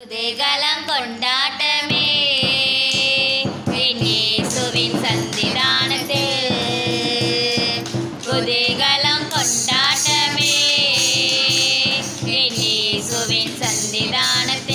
துதிகளம் கொண்டாட்டமே இயேசுவின் சந்திதானத்தில் துதிகளம் கொண்டாட்டமே இயேசுவின் சந்திதானத்தில்